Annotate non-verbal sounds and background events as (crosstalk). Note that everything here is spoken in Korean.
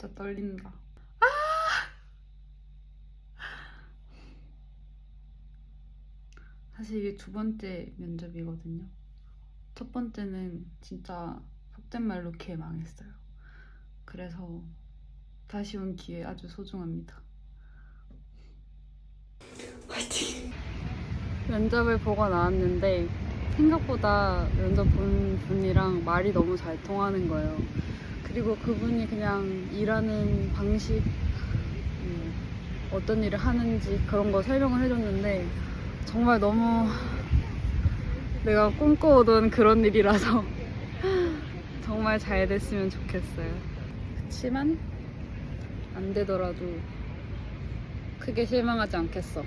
진짜 떨린다. 사실 이게 두 번째 면접이거든요. 첫 번째는 진짜 속된 말로 개 망했어요. 그래서 다시 온 기회 아주 소중합니다. 화이팅! 면접을 보고 나왔는데 생각보다 면접 본 분이랑 말이 너무 잘 통하는 거예요. 그리고 그분이 그냥 일하는 방식, 음, 어떤 일을 하는지 그런 거 설명을 해줬는데 정말 너무 내가 꿈꿔오던 그런 일이라서 (laughs) 정말 잘 됐으면 좋겠어요. 그치만 안 되더라도 크게 실망하지 않겠어.